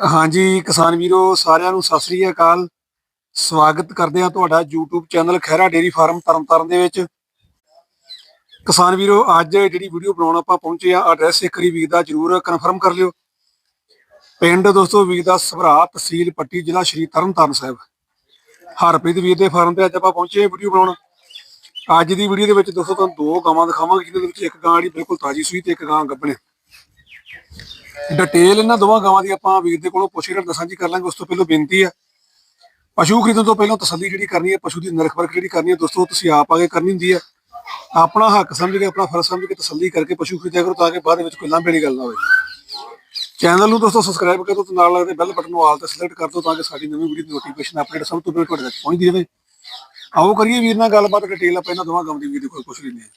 ਹਾਂਜੀ, ਕਿਸਾਨ ਵੀਰੋ, ਸਾਰਿਆਂ ਨੂੰ ਸਤਿ ਸ੍ਰੀ ਅਕਾਲ। ਸਵਾਗਤ ਕਰਦੇ ਹਾਂ ਤੁਹਾਡਾ YouTube channel Khaira dairy farm Tarn Taran ਦੇ ਵਿੱਚ। ਕਿਸਾਨ ਵੀਰੋ, ਅੱਜ ਜਿਹੜੀ ਵੀਡੀਓ ਬਣਾਉਣ ਆਪਾਂ ਪਹੁੰਚੇ ਆ ਐਡਰੈਸ ਇੱਕ ਵਾਰੀ ਵੀਰ ਦਾ ਜਰੂਰ ਕਨਫਰਮ ਕਰ ਲਿਓ। ਪਿੰਡ ਦੋਸਤੋ, ਵੀਰ ਦਾ ਸਭਰਾ ਤਹਿਸੀਲ ਪੱਟੀ ਜ਼ਿਲ੍ਹਾ ਸ਼੍ਰੀ ਤਰਨਤਾਰਨ ਸਾਹਿਬ। ਹਰਪ੍ਰੀਤ ਵੀਰ ਦੇ ਫਾਰਮ ਤੇ ਅੱਜ ਆਪਾਂ ਪਹੁੰਚੇ ਵੀਡੀਓ ਬਣਾਉਣ। ਅੱਜ ਦੀ ਵੀਡੀਓ ਦੇ ਵਿੱਚ ਦੋਸਤੋ, ਤੁਹਾਨੂੰ ਦੋ ਗਾਵਾਂ ਦਿਖਾਵਾਂਗੇ, ਜਿਹਦੇ ਵਿੱਚ ਇੱਕ ਗਾਂ ਜਿਹੜੀ ਬਿਲਕੁਲ ਤਾਜੀ ਸੂਈ ਤੇ ਇੱਕ ਗਾਂ ਗੱਭਣ ਡਿਟੇਲ ਇਹਨਾਂ ਦੋਵਾਂ ਗਾਵਾਂ ਦੀ ਆਪਾਂ ਵੀਰ ਦੇ ਕੋਲੋਂ ਪੁੱਛ ਕੇ ਤੁਹਾਨੂੰ ਸਾਂਝੀ ਕਰ ਲਾਂਗੇ ਉਸ ਤੋਂ ਪਹਿਲਾਂ ਬੇਨਤੀ ਹੈ। ਪਸ਼ੂ ਖਰੀਦਣ ਤੋਂ ਪਹਿਲਾਂ ਤਸੱਲੀ ਜਿਹੜੀ ਕਰਨੀ ਹੈ ਪਸ਼ੂ ਦੀ ਨਿਰਖ ਪਰਖ ਜਿਹੜੀ ਕਰਨੀ ਹੈ ਦੋਸਤੋ ਤੁਸੀਂ ਆਪ ਆਗੇ ਕਰਨੀ ਹੁੰਦੀ ਹੈ। ਆਪਣਾ ਹੱਕ ਸਮਝ ਕੇ ਆਪਣਾ ਫਰਜ਼ ਸਮਝ ਕੇ ਤਸੱਲੀ ਕਰਕੇ ਪਸ਼ੂ ਖਰੀਦਿਆ ਕਰੋ ਤਾਂ ਕਿ ਬਾਅਦ ਵਿੱਚ ਕੋਈ ਲਾਂਭੇ ਵਾਲੀ ਗੱਲ ਨਾ ਹੋਵੇ। ਚੈਨਲ ਨੂੰ ਦੋਸਤੋ ਸਬਸਕ੍ਰਾਈਬ ਕਰੋ ਤੇ ਨਾਲ ਲੱਗਦੇ ਬੈਲ ਬਟਨ ਨੂੰ ਆਲ ਤੇ ਸਿਲੈਕਟ ਕਰ ਦਿਓ ਤਾਂ ਕਿ ਸਾਡੀ ਨਵੀਂ ਵੀਡੀਓ ਦੀ ਨੋਟੀਫਿਕੇਸ਼ਨ ਅਪਡੇਟ ਸਭ ਤੋਂ ਪਹਿਲਾਂ ਤੁਹਾਡੇ ਤੱਕ ਪਹੁੰਚਦੀ ਰਹੇ। ਆਓ ਕਰੀਏ ਵੀਰ ਨਾਲ ਗੱਲਬਾਤ ਡਿਟੇਲ ਆਪਾਂ ਇਹਨਾਂ ਦੋਵਾਂ ਗਾਵਾਂ ਦੀ ਵੀਡੀਓ ਕੋਲ ਪੁੱਛ ਲੈਂਦੇ ਹਾਂ।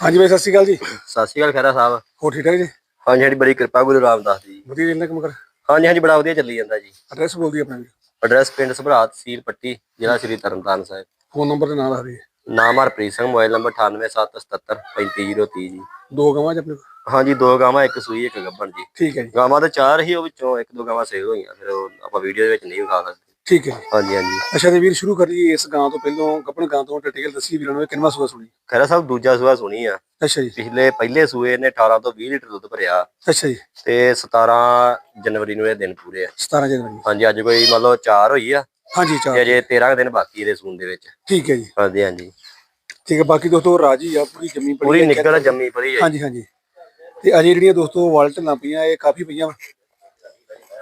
ਹਾਂਜੀ ਬਾਈ ਸਤਿ ਸ਼੍ਰੀ ਅਕਾਲ ਜੀ। ਸਤਿ ਸ਼੍ਰੀ ਅਕਾਲ ਖਹਿਰਾ ਸਾਹਿਬ। ਹੋਰ ਠੀਕ ਠਾਕ ਜੀ? ਹਾਂਜੀ ਹਾਂਜੀ ਬੜੀ ਕਿਰਪਾ ਗੁਰੂ ਰਾਮਦਾਸ ਦੀ ਵਧੀਆ ਜੀ ਕੰਮ ਕਰ ਹਾਂਜੀ ਹਾਂਜੀ ਬੜਾ ਵਧੀਆ ਚੱਲੀ ਜਾਂਦਾ ਜੀ। ਐਡਰੈਸ ਬੋਲ ਦੀ ਆਪਣਾ ਐਡਰੈਸ ਪਿੰਡ ਸਭਰਾਤ ਸੀਲ ਪੱਟੀ ਜ਼ਿਲ੍ਹਾ ਸ੍ਰੀ ਤਰਨਤਾਰਨ ਸਾਹਿਬ। ਫੋਨ ਨੰਬਰ ਤੇ ਨਾਲ ਆ ਰਹੀ ਹੈ। ਨਾਮ ਹਰਪ੍ਰੀਤ ਸਿੰਘ ਮੋਬਾਈਲ ਨੰਬਰ 9877735030 ਜੀ। ਦੋ ਗਾਵਾਂ ਚ ਆਪਣੇ ਕੋਲ। ਹਾਂਜੀ ਦੋ ਗਾਵਾਂ ਇੱਕ ਸੂਈ ਇੱਕ ਗੱਭਣ ਜੀ। ਠੀਕ ਹੈ ਜੀ। ਗਾਵਾਂ ਤਾਂ ਚਾਰ ਹੀ ਉਹ ਵਿੱਚੋਂ ਇੱਕ ਦੋ ਗਾਵਾਂ ਸੇਲ ਹੋਈਆਂ ਫਿਰ ਉਹ ਆਪਾਂ ਵੀਡੀਓ ਦੇ ਵਿੱਚ ਨਹੀਂ ਵਿਖਾ ਸਕਦੇ। ਠੀਕ ਹੈ ਹਾਂਜੀ ਹਾਂਜੀ। ਅੱਛਾ ਤੇ ਵੀਰ ਸ਼ੁਰੂ ਕਰੀਏ ਇਸ ਗਾਂ ਤੋਂ ਪਹਿਲਾਂ ਕੱਪਣ ਗਾਂ ਤੋਂ ਡਿਟੇਲ ਦੱਸੀ ਵੀਰਾਂ ਨੂੰ ਇਹ ਕਿੰਨਾ ਸੂਆ ਸੁਣੀ? ਖਹਿਰਾ ਸਾਹਿਬ ਦੂਜਾ ਸੂਆ ਸੁਣੀ ਆ। ਅੱਛਾ ਜੀ। ਪਿਛਲੇ ਪਹਿਲੇ ਸੂਏ ਨੇ 18 ਤੋਂ 20 ਲੀਟਰ ਦੁੱਧ ਭਰਿਆ। ਅੱਛਾ ਜੀ। ਤੇ 17 ਜਨਵਰੀ ਨੂੰ ਇਹ ਦਿਨ ਪੂਰੇ ਆ। 17 ਜਨਵਰੀ ਹਾਂਜੀ ਅੱਜ ਕੋਈ ਮੰਨ ਲਓ 4 ਹੋਈ ਆ। ਹਾਂਜੀ ਤੇ ਚਾਰ ਅਜੇ 13 ਦਿਨ ਬਾਕੀ ਇਹਦੇ ਸੂਣ ਦੇ ਵਿੱਚ। ਠੀਕ ਹੈ ਜੀ। ਹਾਂਜੀ ਹਾਂਜੀ। ਠੀਕ ਹੈ ਬਾਕੀ ਦੋਸਤੋ ਰਾਜੀ ਆ ਪੂਰੀ ਜੰਮੀ ਪੜੀ ਪੂਰੀ। ਨਿਕਲ ਜੰਮੀ ਪਰੀ ਹੈ। ਹਾਂਜੀ ਹਾਂਜੀ। ਤੇ ਅਜੇ ਜਿਹੜੀਆਂ ਦੋਸਤੋ ਵਾਲਟ ਨਾ ਪਈਆਂ ਇਹ ਕਾਫੀ ਪਈਆਂ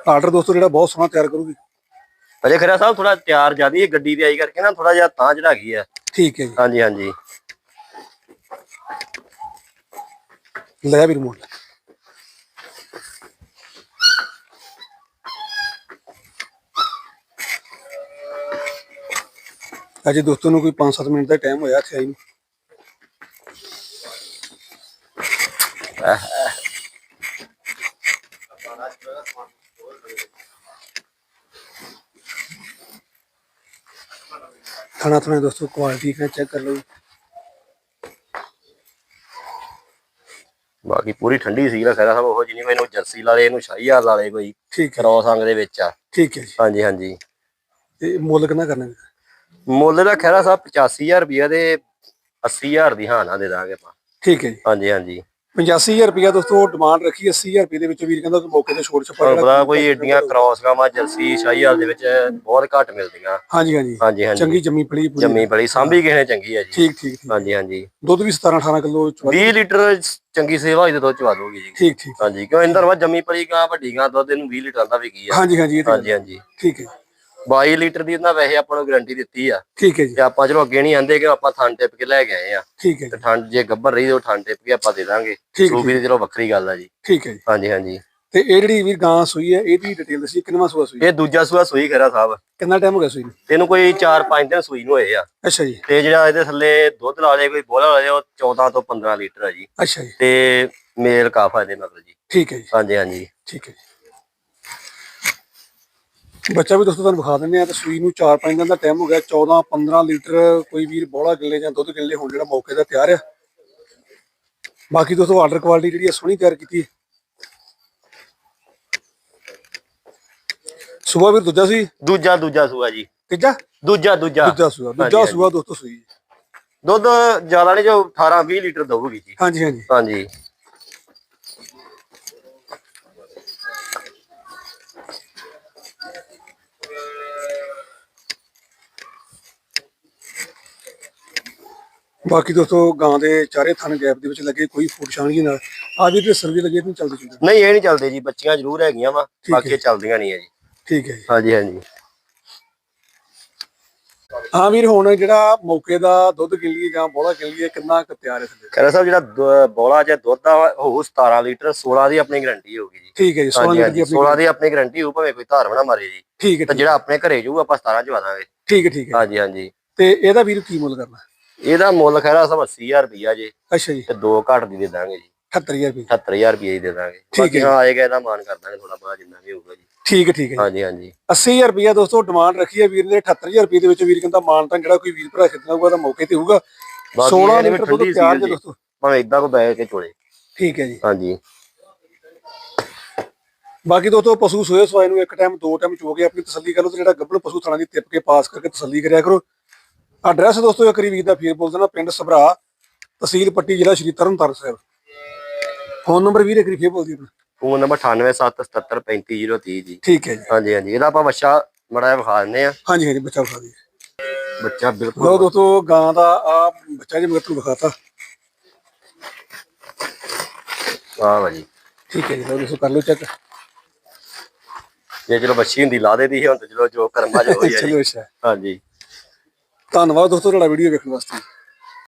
ਆਰਡਰ ਦੋਸਤੋ ਜਿਹੜਾ ਬਹੁਤ ਸੋਹਣਾ ਤਿਆਰ ਕਰੂਗੀ। ਅਜੇ ਖਰਾ ਸਾਹਿਬ ਥੋੜਾ ਤਿਆਰ ਜਿਆਦੀ ਹੈ ਗੱਡੀ ਦੀ ਆਈ ਕਰਕੇ ਨਾ ਥੋੜਾ ਜਿਹਾ ਤਾਂ ਚੜਾ ਗਈ ਹੈ ਠੀਕ ਹੈ ਜੀ। ਹਾਂਜੀ ਹਾਂਜੀ। ਲੈ ਵੀਰ ਮੋਲ ਅਜੇ ਦੋਸਤੋ ਨੂੰ ਕੋਈ 5-7 ਮਿੰਟ ਦਾ ਟਾਈਮ ਹੋਇਆ ਇੱਥੇ ਆਈ ਨੂੰ। ਖਾਣਾ ਥੋੜਾ ਦੋਸਤੋ ਕੁਆਲਿਟੀ ਕਿਹਨਾਂ ਚੈੱਕ ਕਰ ਲਓ। ਬਾਕੀ ਪੂਰੀ ਠੰਡੀ ਸੀ ਨਾ ਸਾਹਿਬ ਉਹ ਜਿਹਨੀ ਮੈਨੂੰ ਜਰਸੀ ਲਾ ਲੇ ਇਹਨੂੰ ਸ਼ਾਹੀ ਹਾਲ ਲਾ ਲੇ ਕੋਈ ਠੀਕ ਹੈ। ਕਰੋਸ ਅੰਗ ਦੇ ਵਿੱਚ ਆ। ਠੀਕ ਹੈ ਜੀ। ਹਾਂਜੀ ਹਾਂਜੀ। ਤੇ ਮੁੱਲ ਕਿੰਨਾ ਕਰਨਾ ਮੁੱਲ ਦਾ ਖੈਰਾ ਸਾਹਿਬ 85000 ਰੁਪਇਆ ਦੇ 80000 ਦੀ ਹਾਂ ਨਾ ਦੇ ਦਾਂਗੇ ਆਪਾਂ। ਠੀਕ ਹੈ ਜੀ। ਹਾਂਜੀ ਹਾਂਜੀ। 85000 ਰੁਪਇਆ ਦੋਸਤੋ ਡਿਮਾਂਡ ਰੱਖੀ 80000 ਰੁਪਏ ਦੇ ਵਿੱਚ ਵੀਰ ਕਹਿੰਦਾ ਕਿ ਮੌਕੇ ਤੇ ਛੋੜ ਛਪਾ ਪਤਾ ਕੋਈ ਏਡੀਆਂ ਕ੍ਰਾਸ ਗਾਵਾਂ ਜਰਸੀ ਸ਼ਾਹੀ ਹਾਲ ਦੇ ਵਿੱਚ ਬਹੁਤ ਘੱਟ ਮਿਲਦੀਆਂ। ਹਾਂਜੀ ਹਾਂਜੀ। ਹਾਂਜੀ ਹਾਂਜੀ। ਚੰਗੀ ਜੰਮੀ ਪਲੀ ਪੂਰੀ। ਜੰਮੀ ਬੜੀ ਸਾਂਭੀ ਕਿਸੇ ਨੇ ਚੰਗੀ ਹੈ ਜੀ। ਠੀਕ ਠੀਕ ਹਾਂਜੀ ਹਾਂਜੀ। ਦੁੱਧ ਵੀ 17 18 ਕਿਲੋ ਚਵਾ 20 ਲੀਟਰ ਚੰਗੀ ਸੇਵਾ ਹੋਈ ਤੇ ਦੁੱਧ ਚਵਾ ਦੋਗੀ ਜੀ। ਠੀਕ ਠੀਕ। ਹਾਂਜੀ ਕਿਉਂ ਇੰਦਰ ਵਾ ਜੰਮੀ ਪਲੀ ਗਾਂ ਵੱਡੀ ਗਾਂ ਦੁੱਧ ਇਹਨੂੰ 20 ਲੀਟਰ ਦਾ ਵਿਕੀ ਆ। ਹਾਂਜੀ ਹਾਂਜੀ ਤਾਂ ਹਾਂਜੀ ਹਾਂਜੀ। ਠੀਕ ਹੈ 22 ਲੀਟਰ ਦੀ ਉਹਨਾਂ ਵੈਸੇ ਆਪਾਂ ਨੂੰ ਗਾਰੰਟੀ ਦਿੱਤੀ ਆ। ਠੀਕ ਹੈ ਜੀ। ਤੇ ਆਪਾਂ ਚਲੋ ਅੱਗੇ ਨਹੀਂ ਆਂਦੇ ਕਿ ਆਪਾਂ ਥਣ ਟਿਪ ਕੇ ਲੈ ਕੇ ਆਏ ਆ। ਠੀਕ ਹੈ ਤੇ ਠੰਡ ਜੇ ਗੱਭਰ ਰਹੀ ਉਹ ਠੰਡ ਟਿਪ ਕੇ ਆਪਾਂ ਦੇ ਦਾਂਗੇ। ਠੀਕ ਸੂਬੀ ਦੀ ਚਲੋ ਵੱਖਰੀ ਗੱਲ ਆ ਜੀ। ਠੀਕ ਹੈ ਜੀ। ਹਾਂਜੀ ਹਾਂਜੀ। ਤੇ ਇਹ ਜਿਹੜੀ ਵੀਰ ਗਾਂ ਸੂਈ ਹੈ ਇਹਦੀ ਡਿਟੇਲ ਦੱਸੀ ਕਿੰਨਾ ਸੂਆ ਸੂਈ? ਇਹ ਦੂਜਾ ਸੂਆ ਸੂਈ ਖਰਾ ਸਾਹਿਬ। ਕਿੰਨਾ ਟਾਈਮ ਹੋ ਗਿਆ ਸੂਈ ਨੂੰ? ਤੈਨੂੰ ਕੋਈ 4-5 ਦਿਨ ਸੂਈ ਨੂੰ ਹੋਏ ਆ। ਅੱਛਾ ਜੀ। ਤੇ ਜਿਹੜਾ ਇਹਦੇ ਥੱਲੇ ਦੁੱਧ ਲਾ ਲੇ ਕੋਈ ਬੋਲਾ ਲਾ ਲੇ ਉਹ 14 ਤੋਂ 15 ਲੀਟਰ ਆ ਜੀ। ਅੱਛਾ ਜੀ। ਤੇ ਮੇਲ ਕਾਫਾ ਇਹਦੇ ਮਤਲਬ ਜੀ। ਠੀਕ ਹੈ ਜੀ। ਹਾਂਜੀ ਹਾਂਜੀ। ਠੀਕ ਹੈ ਜੀ। ਬੱਚਾ ਵੀ ਦੋਸਤੋ ਤੁਹਾਨੂੰ ਵਿਖਾ ਦਿੰਦੇ ਆ ਤੇ ਸੂਈ ਨੂੰ 4-5 ਦਿਨ ਦਾ ਟਾਈਮ ਹੋ ਗਿਆ 14-15 ਲੀਟਰ ਕੋਈ ਵੀਰ ਬੋਲਾ ਕਿੱਲੇ ਜਾਂ ਦੁੱਧ ਕਿੱਲੇ ਹੋਣ ਜਿਹੜਾ ਮੌਕੇ ਦਾ ਤਿਆਰ ਆ। ਬਾਕੀ ਦੋਸਤੋ ਆਰਡਰ ਕੁਆਲਿਟੀ ਜਿਹੜੀ ਆ ਸੋਹਣੀ ਤਿਆਰ ਕੀਤੀ ਹੈ। ਸੁਬਾ ਵੀਰ ਦੂਜਾ ਸੀ? ਦੂਜਾ ਦੂਜਾ ਸੂਆ ਜੀ। ਤੀਜਾ? ਦੂਜਾ ਦੂਜਾ। ਦੂਜਾ ਸੂਆ ਦੂਜਾ ਸੂਆ ਦੋਸਤੋ ਸੂਈ। ਦੁੱਧ ਜ਼ਿਆਦਾ ਨਹੀਂ ਜੋ 18 20 ਲੀਟਰ ਦਊਗੀ ਜੀ। ਹਾਂਜੀ ਹਾਂਜੀ। ਹਾਂਜੀ। ਬਾਕੀ ਦੋਸਤੋ ਗਾਂ ਦੇ ਚਾਰੇ ਥਣ ਗੈਪ ਦੇ ਵਿੱਚ ਲੱਗੇ ਕੋਈ ਫੂਡ ਛਾਣਗੀ ਨਾਲ। ਆ ਵੀ ਤੇ ਸਰਵੀ ਲੱਗੇ ਨਹੀਂ ਚੱਲਦੇ ਚੁੱਲਦੇ ਨਹੀਂ ਇਹ ਨਹੀਂ ਚੱਲਦੇ ਜੀ ਬੱਚੀਆਂ ਜ਼ਰੂਰ ਹੈਗੀਆਂ ਵਾ। ਬਾਕੀ ਇਹ ਚੱਲਦੀਆਂ ਨਹੀਂ ਹੈ ਜੀ। ਠੀਕ ਹੈ ਜੀ। ਹਾਂਜੀ ਹਾਂਜੀ। ਹਾਂ ਵੀਰ ਹੁਣ ਜਿਹੜਾ ਮੌਕੇ ਦਾ ਦੁੱਧ ਕਿੱਲੀ ਜਾਂ ਬੋਲਾ ਕਿੱਲੀ ਕਿੰਨਾ ਕੁ ਤਿਆਰ ਹੈ ਥੱਲੇ? ਖਰਾ ਸਾਹਿਬ ਜਿਹੜਾ ਬੋਲਾ ਜਾਂ ਦੁੱਧ ਦਾ ਹੋਊ 17 ਲੀਟਰ 16 ਦੀ ਆਪਣੀ ਗਾਰੰਟੀ ਹੋਊਗੀ ਜੀ। ਠੀਕ ਹੈ ਜੀ 16 ਹਾਂਜੀ ਲੀਟਰ ਦੀ ਆਪਣੀ 16 ਦੀ ਆਪਣੀ ਗਾਰੰਟੀ ਹੋਊ ਭਾਵੇਂ ਕੋਈ ਧਾਰ ਬਣਾ ਮਾਰੇ ਜੀ। ਠੀਕ ਹੈ ਤੇ ਜਿਹੜਾ ਆਪਣੇ ਘਰੇ ਜਾਊ ਆਪਾਂ 17 ਚ ਵਾਦਾਂਗੇ। ਠੀਕ ਹੈ ਠੀਕ ਹੈ। ਹਾਂਜੀ ਹਾਂਜੀ। ਤੇ ਇਹਦਾ ਵੀਰ ਕੀ ਮੁੱਲ ਕਰਨਾ? ਇਹਦਾ ਮੁੱਲ ਖਰਾ ਸਾਹਿਬ 80000 ਰੁਪਿਆ ਜੀ ਅੱਛਾ ਜੀ। ਤੇ ਦੋ ਘੱਟ ਦੀ ਦੇ ਦਾਂਗੇ ਜੀ। 78000 ਰੁਪਏ 78000 ਰੁਪਏ ਦੀ ਦੇ ਦਾਂਗੇ। ਬਾਕੀ ਹੈ। ਹਾਂ ਆਏਗਾ ਇਹਦਾ ਮਾਨ ਕਰ ਦਾਂਗੇ ਥੋੜਾ ਬਹੁਤ ਜਿੰਨਾ ਵੀ ਹੋਊਗਾ ਜੀ। ਠੀਕ ਹੈ ਠੀਕ ਹੈ ਹਾਂਜੀ ਹਾਂਜੀ। 80000 ਰੁਪਏ ਦੋਸਤੋ ਡਿਮਾਂਡ ਰੱਖੀ ਹੈ ਵੀਰ ਨੇ 78000 ਰੁਪਏ ਦੇ ਵਿੱਚ ਵੀਰ ਕਹਿੰਦਾ ਮਾਨ ਤਾਂ ਜਿਹੜਾ ਕੋਈ ਵੀਰ ਭਰਾ ਖਰੀਦਣਾ ਹੋਊਗਾ ਤਾਂ ਮੌਕੇ ਤੇ ਹੋਊਗਾ। ਬਾਕੀ 16 ਇਹਨੇ ਵੀ ਲੀਟਰ ਦੁੱਧ ਤਿਆਰ ਜੇ। ਦੋਸਤੋ। ਭਾਵੇਂ ਇਦਾਂ ਕੋ ਬੈ ਕੇ ਚੋਲੇ। ਠੀਕ ਹੈ ਜੀ। ਹਾਂਜੀ। ਬਾਕੀ ਦੋਸਤੋ ਪਸ਼ੂ ਸੋਏ ਸਵਾਏ ਨੂੰ ਇੱਕ ਟਾਈਮ ਦੋ ਟਾਈਮ ਚੋ ਕੇ ਆਪਣੀ ਤਸੱਲੀ ਕਰ ਲਓ ਤੇ ਜਿਹੜਾ ਗੱਭਣ ਪਸ਼ੂ ਥਾਣਾ ਦੀ ਤਿੱਪ ਕੇ ਪਾਸ ਕਰਕੇ ਤਸੱਲੀ ਕਰਿਆ ਕਰੋ। ਐਡਰੈਸ ਦੋਸਤੋ ਵਾਰੀ ਵੀਰ ਦਾ ਫੇਰ ਬੋਲ ਦੇਣਾ ਪਿੰਡ ਸਭਰਾ ਤਹਿਸੀਲ ਪੱਟੀ ਜ਼ਿਲ੍ਹਾ ਸ਼੍ਰੀ ਤਰਨਤਾਰਨ ਸਾਹਿਬ। ਫੋਨ ਨੰਬਰ ਵੀਰ ਵਾਰੀ ਫੇਰ ਬੋਲ ਦਿਓ ਆਪਣਾ ਫੋਨ ਨੰਬਰ 9877735030 ਜੀ। ਠੀਕ ਹੈ ਜੀ। ਹਾਂਜੀ ਹਾਂਜੀ। ਇਹਦਾ ਆਪਾਂ ਬੱਚਾ ਮੜਾ ਵਿਖਾ ਦਿੰਦੇ ਆ ਹਾਂਜੀ ਹਾਂਜੀ ਬੱਚਾ ਵਿਖਾ ਦਿਓ ਬੱਚਾ ਬਿਲਕੁਲ ਦੋਸਤੋ ਗਾਂ ਦਾ ਆ ਬੱਚਾ ਜੀ ਮਗਰ ਤੁਹਾਨੂੰ ਵਿਖਾਤਾ। ਵਾਹ ਵਾ ਜੀ ਠੀਕ ਹੈ ਜੀ ਲਓ ਦੋਸਤੋ ਕਰ ਲਓ ਚੈੱਕ ਜੇ ਚਲੋ ਬੱਚੀ ਹੁੰਦੀ ਲਾ ਦੇ ਦੀ ਹੁਣ ਤੇ ਚਲੋ ਜੋ ਕਰਮਾ ਜੋ ਹੋਈ ਚਲੋ ਅੱਛਾ। ਹਾਂਜੀ। ਧੰਨਵਾਦ ਦੋਸਤੋ ਤੁਹਾਡਾ ਵੀਡੀਓ ਵੇਖਣ ਵਾਸਤੇ।